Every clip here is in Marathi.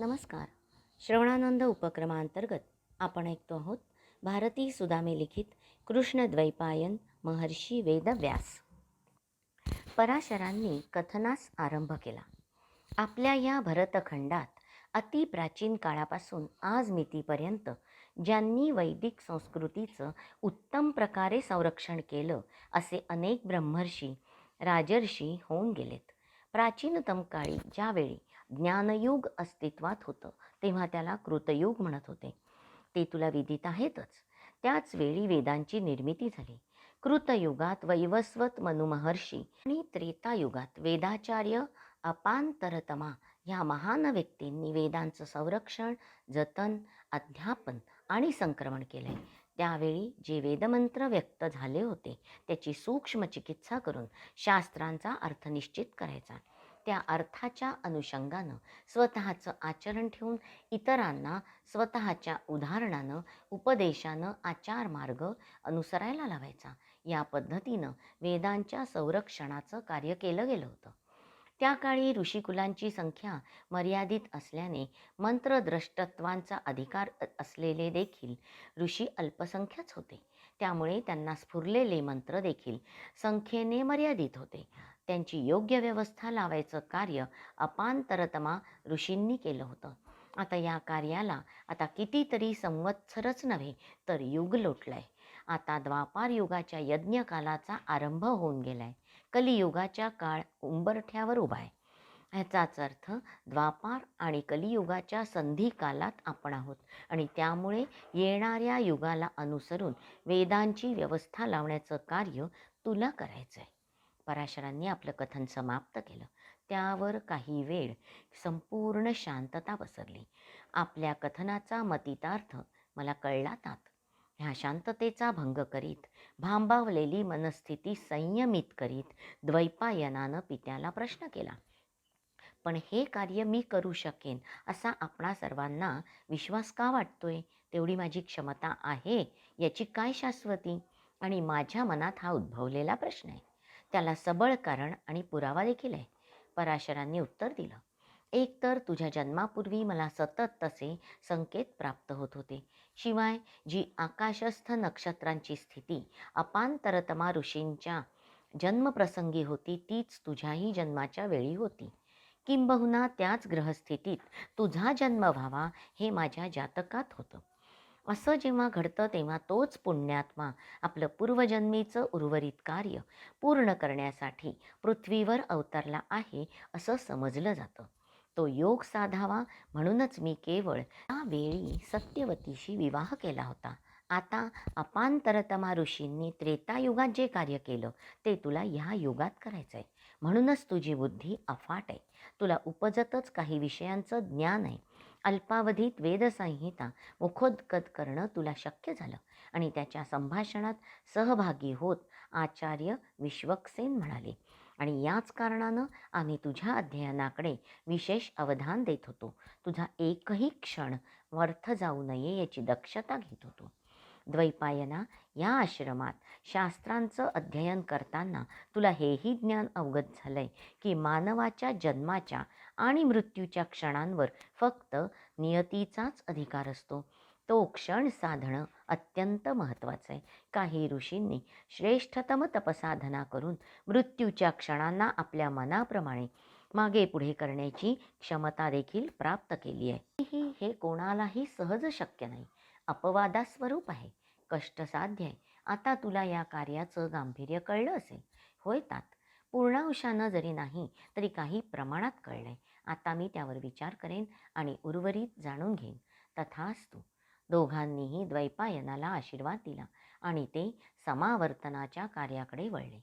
नमस्कार. श्रवणानंद उपक्रमांतर्गत आपण ऐकतो आहोत भारती सुदामे लिखित कृष्णद्वैपायन महर्षी वेदव्यास. पराशरांनी कथनास आरंभ केला. आपल्या या भरतखंडात अतिप्राचीन काळापासून आज मितीपर्यंत ज्यांनी वैदिक संस्कृतीचं उत्तम प्रकारे संरक्षण केलं असे अनेक ब्रह्मर्षी राजर्षी होऊन गेलेत. प्राचीनतम काळी ज्यावेळी ज्ञानयुग अस्तित्वात होतं. तेव्हा त्याला कृतयुग म्हणत होते. ते तुला विदित आहेतच. त्याच वेळी वेदांची निर्मिती झाली. कृतयुगात वैवस्वत मनुमहर्षी आणि त्रेतायुगात वेदाचार्य अपांतरतमा ह्या महान व्यक्तींनी वेदांचं संरक्षण जतन अध्यापन आणि संक्रमण केलंय. त्यावेळी जे वेदमंत्र व्यक्त झाले होते त्याची सूक्ष्म चिकित्सा करून शास्त्रांचा अर्थ निश्चित करायचा. त्या अर्थाच्या अनुषंगानं स्वतःचं आचरण ठेवून इतरांना स्वतःच्या उदाहरणानं उपदेशानं आचार मार्ग अनुसरायला लावायचा. या पद्धतीनं वेदांच्या संरक्षणाचं कार्य केलं गेलं होतं. त्या काळी ऋषिकुलांची संख्या मर्यादित असल्याने मंत्रद्रष्टत्वांचा अधिकार असलेले देखील ऋषी अल्पसंख्याच होते. त्यामुळे त्यांना स्फुरलेले मंत्र देखील संख्येने मर्यादित होते. त्यांची योग्य व्यवस्था लावायचं कार्य अपांतरतमा ऋषींनी केलं होतं. आता या कार्याला आता कितीतरी संवत्सरच नव्हे तर युग लोटलंय. आता द्वापार युगाच्या यज्ञकालाचा आरंभ होऊन गेलाय. कलियुगाच्या काळ उंबरठ्यावर उभा आहे. ह्याचाच अर्थ द्वापार आणि कलियुगाच्या संधी कालात आपण आहोत आणि त्यामुळे येणाऱ्या युगाला अनुसरून वेदांची व्यवस्था लावण्याचं कार्य तुला करायचं आहे पराशरांनी आपलं कथन समाप्त केलं. त्यावर काही वेळ संपूर्ण शांतता पसरली. आपल्या कथनाचा मतितार्थ मला कळला तात. ह्या शांततेचा भंग करीत भांबावलेली मनस्थिती संयमित करीत द्वैपायनानं पित्याला प्रश्न केला. पण हे कार्य मी करू शकेन असा आपणा सर्वांना विश्वास का वाटतोय? तेवढी माझी क्षमता आहे याची काय शाश्वती? आणि माझ्या मनात हा उद्भवलेला प्रश्न आहे. त्याला सबळ कारण आणि पुरावा देखील आहे. पराशरांनी उत्तर दिलं. एक तर तुझ्या जन्मापूर्वी मला सतत तसे संकेत प्राप्त होत होते. शिवाय जी आकाशस्थ नक्षत्रांची स्थिती अपांतरतमा ऋषींच्या जन्मप्रसंगी होती तीच तुझ्याही जन्माच्या वेळी होती. किंबहुना त्याच ग्रहस्थितीत तुझा जन्म व्हावा हे माझ्या जातकात होतं. असं जेव्हा घडतं तेव्हा तोच पुण्यात्मा आपलं पूर्वजन्मीचं उर्वरित कार्य पूर्ण करण्यासाठी पृथ्वीवर अवतरला आहे असं समजलं जातं. तो योग साधावा म्हणूनच मी केवळ त्यावेळी सत्यवतीशी विवाह केला होता. आता अपांतरतमा ऋषींनी त्रेतायुगात जे कार्य केलं ते तुला ह्या युगात करायचं आहे म्हणूनच तुझी बुद्धी अफाट आहे. तुला उपजतच काही विषयांचं ज्ञान आहे. अल्पावधीत वेदसंहिता मुखोद्गत करणं तुला शक्य झालं. आणि त्याच्या संभाषणात सहभागी होत आचार्य विश्वक्सेन म्हणाले. आणि याच कारणानं आम्ही तुझ्या अध्ययनाकडे विशेष अवधान देत होतो. तुझा एकही क्षण व्यर्थ जाऊ नये याची दक्षता घेत होतो. द्वैपायना या आश्रमात शास्त्रांचं अध्ययन करताना तुला हेही ज्ञान अवगत झालंय की मानवाच्या जन्माच्या आणि मृत्यूच्या क्षणांवर फक्त नियतीचाच अधिकार असतो. तो क्षण साधणं अत्यंत महत्त्वाचं आहे. काही ऋषींनी श्रेष्ठतम तपसाधना करून मृत्यूच्या क्षणांना आपल्या मनाप्रमाणे मागे पुढे करण्याची क्षमता देखील प्राप्त केली आहे. ही हे कोणालाही सहज शक्य नाही. अपवादास्वरूप आहे. कष्टसाध्य आहे. आता तुला या कार्याचं गांभीर्य कळलं असेल. होय तात. पूर्णांशानं जरी नाही तरी काही प्रमाणात कळलंय. आता मी त्यावर विचार करेन आणि उर्वरित जाणून घेईन. तथास्तु दोघांनीही द्वैपायनाला आशीर्वाद दिला आणि ते समावर्तनाच्या कार्याकडे वळले.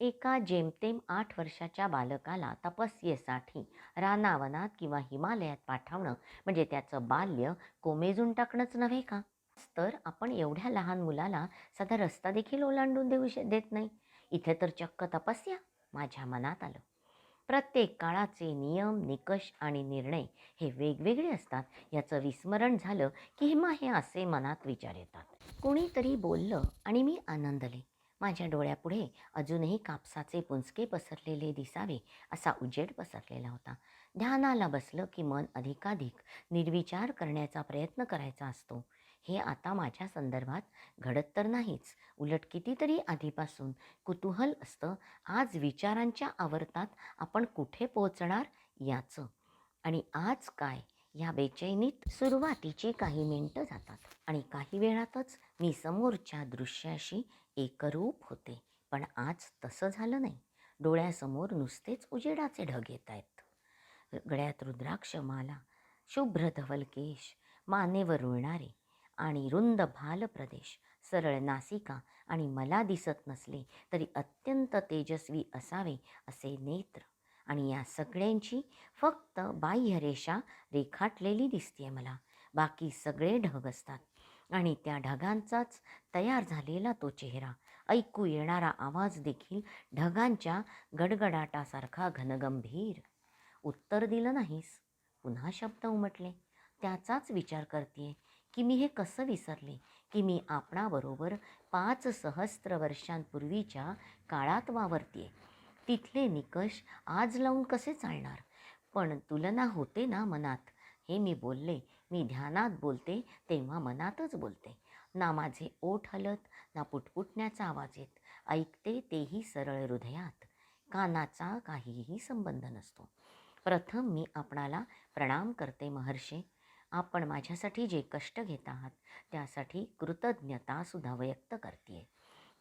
एका जेमतेम आठ वर्षाच्या बालकाला तपस्येसाठी रानावनात किंवा हिमालयात पाठवणं म्हणजे त्याचं बाल्य कोमेजून टाकणंच नव्हे का? तर आपण एवढ्या लहान मुलाला साधा रस्ता देखील ओलांडून देऊ श देत नाही. इथे तर चक्क तपस्या माझ्या मनात आलं. प्रत्येक काळाचे नियम निकष आणि निर्णय हे वेगवेगळे असतात. याचं विस्मरण झालं की हेमा हे असे मनात विचार येतात. कोणीतरी बोललं आणि मी आनंदले. माझ्या डोळ्यापुढे अजूनही कापसाचे पुंजके पसरलेले दिसावे असा उजेड पसरलेला होता. ध्यानाला बसलं की मन अधिकाधिक निर्विचार करण्याचा प्रयत्न करायचा असतो. हे आता माझ्या संदर्भात घडत तर नाहीच. उलट कितीतरी आधीपासून कुतूहल असतं. आज विचारांच्या आवर्तात आपण कुठे पोहोचणार याचं? आणि आज काय? या बेचैनीत सुरुवातीची काही मिनटं जातात. आणि काही वेळातच मी समोरच्या दृश्याशी एकरूप होते. पण आज तसं झालं नाही. डोळ्यासमोर नुसतेच उजेडाचे ढग येत आहेत. गळ्यात रुद्राक्ष माला शुभ्र धवल केश मानेवर रुळणारे आणि रुंद भाल प्रदेश. सरळ नासिका आणि मला दिसत नसले तरी अत्यंत तेजस्वी असावे असे नेत्र. आणि या सगळ्यांची फक्त बाह्यरेषा रेखाटलेली दिसते मला. बाकी सगळे ढग असतात. आणि त्या ढगांचाच तयार झालेला तो चेहरा. ऐकू येणारा आवाज देखील ढगांच्या गडगडाटासारखा घनगंभीर. उत्तर दिलं नाहीस. पुन्हा शब्द उमटले. त्याचाच विचार करते की मी हे कसं विसरले? की मी आपणाबरोबर पाच सहस्त्र वर्षांपूर्वीच्या काळात वावरते तिथले निकष आज लावून कसे चालणार? पण तुलना होते ना मनात. हे मी बोलले मी ध्यानात बोलते तेव्हा मनातच बोलते. ना माझे ओठ हलत ना पुटपुटण्याचा आवाज येत. ऐकते तेही सरळ हृदयात. कानाचा काहीही संबंध नसतो. प्रथम मी आपणाला प्रणाम करते महर्षे. आपण माझ्यासाठी जे कष्ट घेत आहात त्यासाठी कृतज्ञतासुद्धा व्यक्त करते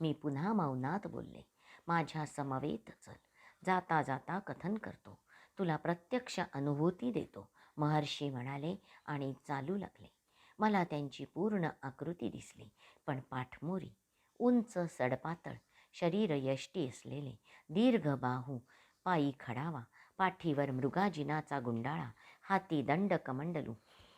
मी पुन्हा मौनात बोलले माझ्या समवेत चल. जाता जाता कथन करतो. तुला प्रत्यक्ष अनुभूती देतो. महर्षी म्हणाले आणि चालू लागले. मला त्यांची पूर्ण आकृती दिसली पण पाठमोरी उंच सडपातळ शरीर यष्टी असलेले दीर्घ बाहू पायी खडावा पाठीवर मृगाजिनाचा गुंडाळा हाती दंड कमंडलू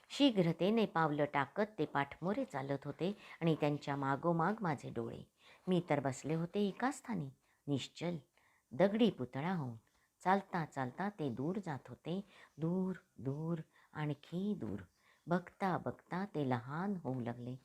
शीघ्रतेने पावलं टाकत ते पाठमोरे चालत होते आणि त्यांच्या मागोमाग माझे डोळे. मी तर बसले होते एका स्थानी. निश्चल दगडी पुतळा होऊन चालता चालता ते दूर जात होते. दूर दूर आणखी दूर. बघता बघता ते लहान होऊ लागले.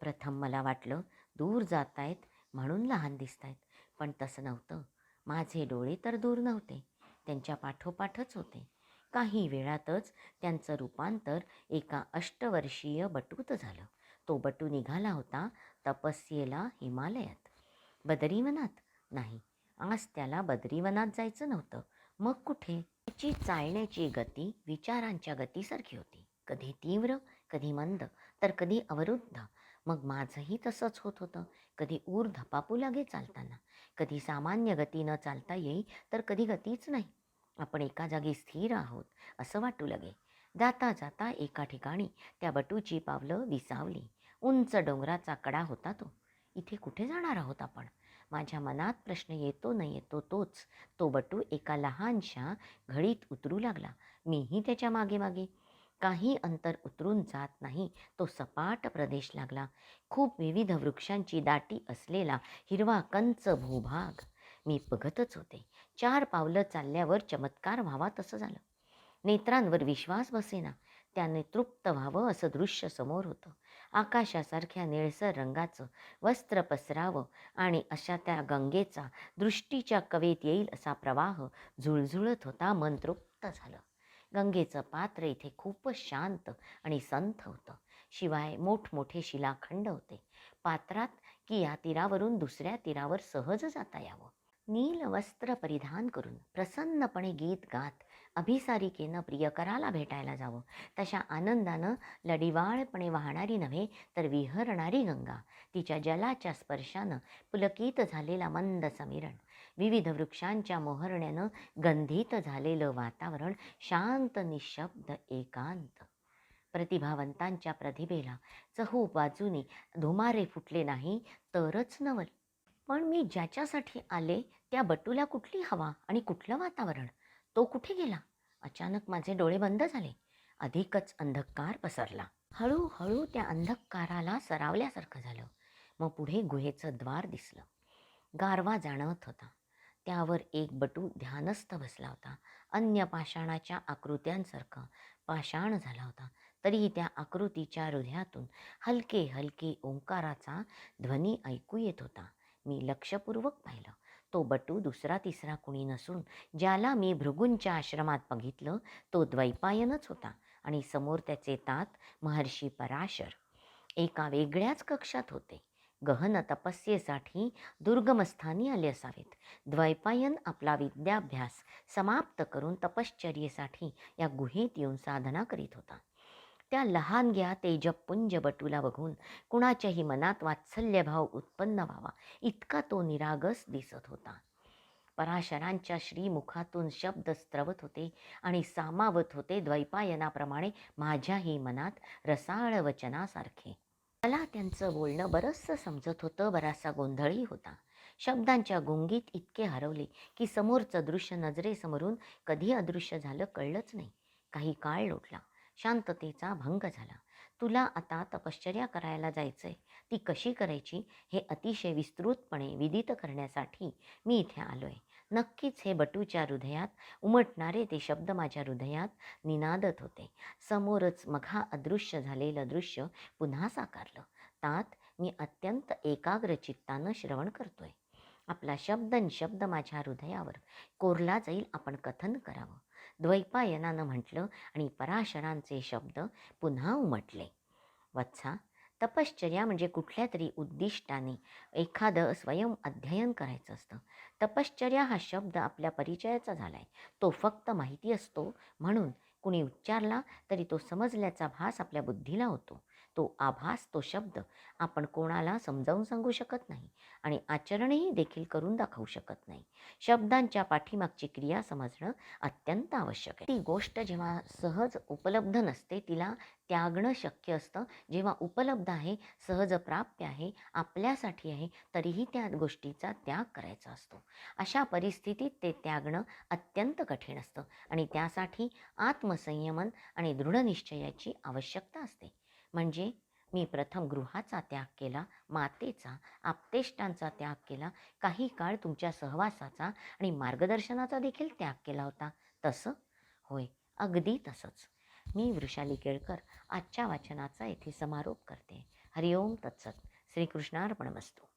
प्रथम मला वाटलं दूर जात आहेत म्हणून लहान दिसत आहेत पण तसं नव्हतं. माझे डोळे तर दूर नव्हते. त्यांच्या पाठोपाठच होते. काही वेळातच त्यांचं रूपांतर एका अष्टवर्षीय बटूत झालं. तो बटू निघाला होता तपस्येला हिमालयात. बदरीवनात? नाही. आज त्याला बदरीवनात जायचं नव्हतं. मग कुठे? त्याची चालण्याची गती विचारांच्या गतीसारखी होती. कधी तीव्र कधी मंद तर कधी अवरुद्ध. मग माझंही तसंच होत होतं. कधी ऊर धपापू लागे चालताना. कधी सामान्य गतीनं चालता येई तर कधी गतीच नाही. आपण एका जागी स्थिर आहोत असं वाटू लगे. जाता जाता एका ठिकाणी त्या बटूची पावलं विसावली. उंच डोंगराचा कडा होता तो. इथे कुठे जाणार आहोत आपण? माझ्या मनात प्रश्न येतो न येतो तोच. तो बटू एका लहानशा घडीत उतरू लागला. मीही त्याच्यामागे मागे. काही अंतर उतरून जात नाही तो सपाट प्रदेश लागला. खूप विविध वृक्षांची दाटी असलेला हिरवा कंच भूभाग. मी बघतच होते. चार पावलं चालल्यावर चमत्कार व्हावा तसं झालं. नेत्रांवर विश्वास बसेना. त्याने तृप्त व्हावं असं दृश्य समोर होतं. आकाशासारख्या निळसर रंगाचं वस्त्र पसरावं आणि अशा त्या गंगेचा दृष्टीच्या कवेत येईल असा प्रवाह झुळझुळत होता मन तृप्त झालं. गंगेचं पात्र इथे खूपच शांत आणि संथ होतं. शिवाय मोठमोठे शिलाखंड होते. पात्रात की या तीरावरून दुसऱ्या तीरावर सहज जाता यावं. नील वस्त्र परिधान करून प्रसन्नपणे गीत गात अभिसारिकेनं प्रियकराला भेटायला जावं. तशा आनंदानं लढिवाळपणे वाहणारी नव्हे तर विहरणारी गंगा. तिच्या जलाच्या स्पर्शानं पुलकित झालेला मंद समीरण. विविध वृक्षांच्या मोहरण्यानं गंधित झालेलं वातावरण शांत निशब्द एकांत. प्रतिभावंतांच्या प्रतिभेला चहू बाजूनी धुमारे फुटले नाही तरच नवल. पण मी ज्याच्यासाठी आले त्या बटूला कुठली हवा आणि कुठलं वातावरण? तो कुठे गेला? अचानक माझे डोळे बंद झाले. अधिकच अंधकार पसरला. हळूहळू त्या अंधकाराला सरावल्यासारखं झालं. मग पुढे गुहेचं द्वार दिसलं. गारवा जाणवत होता. त्यावर एक बटू ध्यानस्थ बसला होता. अन्य पाषाणाच्या आकृत्यांसारखं पाषाण झाला होता. तरीही त्या आकृतीच्या हृदयातून हलके हलके ओंकाराचा ध्वनी ऐकू येत होता. मी लक्षपूर्वक पाहिलं. तो बटू दुसरा तिसरा कुणी नसून ज्याला मी भृगूंच्या आश्रमात बघितलं तो द्वैपायनच होता आणि समोर त्याचे तात महर्षी पराशर. एका वेगळ्याच कक्षात होते. गहन तपस्येसाठी दुर्गमस्थानी आले असावेत. द्वैपायन आपला विद्याभ्यास समाप्त करून तपश्चर्येसाठी या गुहेत येऊन साधना करीत होता. त्या लहानग्या तेजपुंज बटूला बघून कुणाच्याही मनात वात्सल्यभाव उत्पन्न व्हावा. इतका तो निरागस दिसत होता. पराशरांच्या श्रीमुखातून शब्द स्त्रवत होते आणि सामावत होते द्वैपायनाप्रमाणे माझ्याही मनात रसाळ वचनासारखे. मला त्यांचं बोलणं बरंचसं समजत होतं बराचसा गोंधळही होता. शब्दांच्या गुंगीत इतके हरवले की समोरचं दृश्य नजरेसमोरून कधी अदृश्य झालं कळलंच नाही. काही काळ लोटला. शांततेचा भंग झाला. तुला आता तपश्चर्या करायला जायचंय. ती कशी करायची हे अतिशय विस्तृतपणे विदित करण्यासाठी मी इथे आलोय. नक्कीच हे बटूच्या हृदयात उमटणारे ते शब्द माझ्या हृदयात निनादत होते. समोरच मघा अदृश्य झालेलं दृश्य पुन्हा साकारलं. तात मी अत्यंत एकाग्र चित्तानं श्रवण करतोय. आपला शब्द न शब्द माझ्या हृदयावर कोरला जाईल आपण कथन करावं. द्वैपायनानं म्हटलं आणि पराशरांचे शब्द पुन्हा उमटले. वत्सा तपश्चर्या म्हणजे कुठल्या तरी उद्दिष्टाने एखादं स्वयं अध्ययन करायचं असतं. तपश्चर्या हा शब्द आपल्या परिचयाचा झाला आहे तो फक्त माहिती असतो म्हणून कुणी उच्चारला तरी तो समजल्याचा भास आपल्या बुद्धीला होतो. तो आभास तो शब्द आपण कोणाला समजावून सांगू शकत नाही आणि आचरणही देखील करून दाखवू शकत नाही. शब्दांच्या पाठीमागची क्रिया समजणं अत्यंत आवश्यक आहे. ती गोष्ट जेव्हा सहज उपलब्ध नसते तिला त्यागणं शक्य असतं. जेव्हा उपलब्ध आहे सहज प्राप्य आहे आपल्यासाठी आहे तरीही त्या गोष्टीचा त्याग करायचा असतो. अशा परिस्थितीत ते त्यागणं अत्यंत कठीण असतं आणि त्यासाठी आत्मसंयमन आणि दृढनिश्चयाची आवश्यकता असते. म्हणजे मी प्रथम गृहाचा त्याग केला मातेचा आप्तेष्टांचा त्याग केला काही काळ तुमच्या सहवासाचा आणि मार्गदर्शनाचा देखील त्याग केला होता. तसं? होय अगदी तसंच. मी वृषाली केळकर आजच्या वाचनाचा येथे समारोप करते. हरिओम तत्सत. श्रीकृष्णार्पणमस्तू.